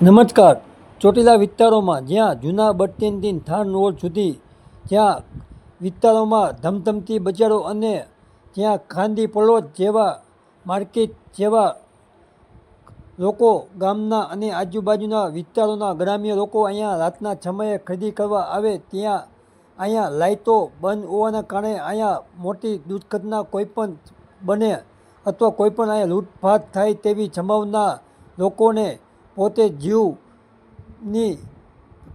નમસ્કાર. ચોટીલા વિસ્તારોમાં જ્યાં જૂના સ્ટેન્ડથી થાન રોડ સુધી જ્યાં વિસ્તારોમાં ધમધમતી બજારો અને જ્યાં ખાંદી પલોટ જેવા માર્કેટ જેવા લોકો ગામના અને આજુબાજુના વિસ્તારોના ગ્રામ્ય લોકો અહીંયા રાતના સમયે ખરીદી કરવા આવે ત્યાં અહીંયા લાઇટો બંધ હોવાના કારણે અહીંયા મોટી દુર્ઘટના કોઈપણ બને અથવા કોઈ પણ અહીંયા લૂંટફાટ થાય તેવી સંભાવના લોકોને પોતે જીવની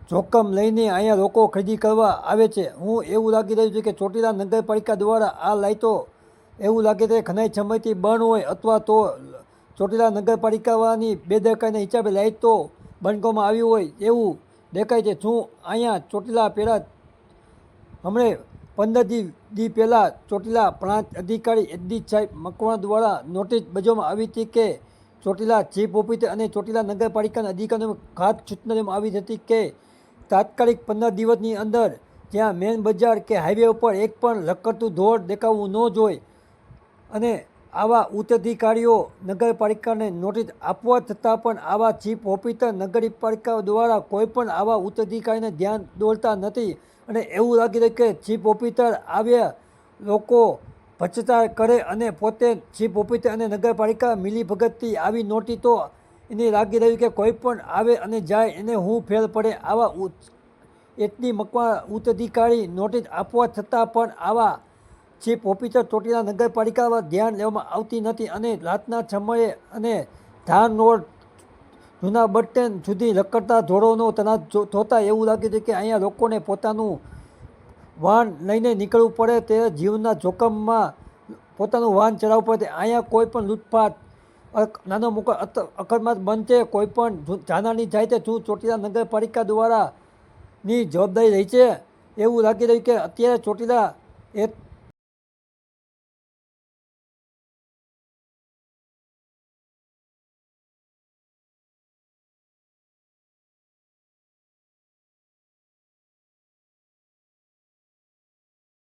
જોખમ લઈને અહીંયા લોકો ખરીદી કરવા આવે છે. હું એવું લાગી રહ્યું છે કે ચોટીલા નગરપાલિકા દ્વારા આ લાઇટો એવું લાગે છે ઘણા સમયથી બંધ હોય અથવા તો ચોટીલા નગરપાલિકાની બેદરકારીના હિસાબે લાઇટો બંધ કરવામાં આવી હોય એવું દેખાય છે. શું અહીંયા ચોટીલા પહેલાં હમણે પંદર દી પહેલાં ચોટીલા પ્રાંત અધિકારી એચડી સાહેબ મકવાણા દ્વારા નોટિસ બજવામાં આવી હતી કે ચોટીલા ચીફ ઓફિસર અને ચોટીલા નગરપાલિકાના અધિકારીઓને ખાસ સૂચના આવી હતી કે તાત્કાલિક પંદર દિવસની અંદર જ્યાં મેન બજાર કે હાઈવે ઉપર એક પણ લકડતું ધોળ દેખાવું ન જોઈએ અને આવા ઉચ્ચાધિકારીઓ નગરપાલિકાને નોટિસ આપવા છતાં પણ આવા ચીફ ઓફિસર નગરપાલિકા દ્વારા કોઈ પણ આવા ઉચ્ચાધિકારીને ધ્યાન દોરતા નથી અને એવું લાગી રહ્યું કે ચીફ ઓફિસર આવ્યા લોકો ભ્રષ્ટાચાર કરે અને પોતે ચીફ ઓફિસર અને નગરપાલિકા મિલીભગતથી આવી નોટિસો એને લાગી રહ્યું કે કોઈ પણ આવે અને જાય એને હું ફેર પડે આવા એટલી મકવા ઉચ્ચ નોટિસ આપવા છતાં પણ આવા ચીફ ઓફિસર ચોટીલા નગરપાલિકા ધ્યાન લેવામાં આવતી નથી અને રાતના સમયે અને ધાર રોડ જૂના બટન સુધી રખડતા ધોરણો તના જોતા એવું લાગે છે કે અહીંયા લોકોને પોતાનું વાહન લઈને નીકળવું પડે તે જીવના જોખમમાં પોતાનું વાહન ચલાવવું પડે અહીંયા કોઈ પણ લૂંટફાટ નાનો મોકો અકસ્માત બનશે, કોઈ પણ જાનાની જાય તે શું ચોટીલા નગરપાલિકા દ્વારાની જવાબદારી રહી છે. એવું લાગી રહ્યું કે અત્યારે ચોટીલા એક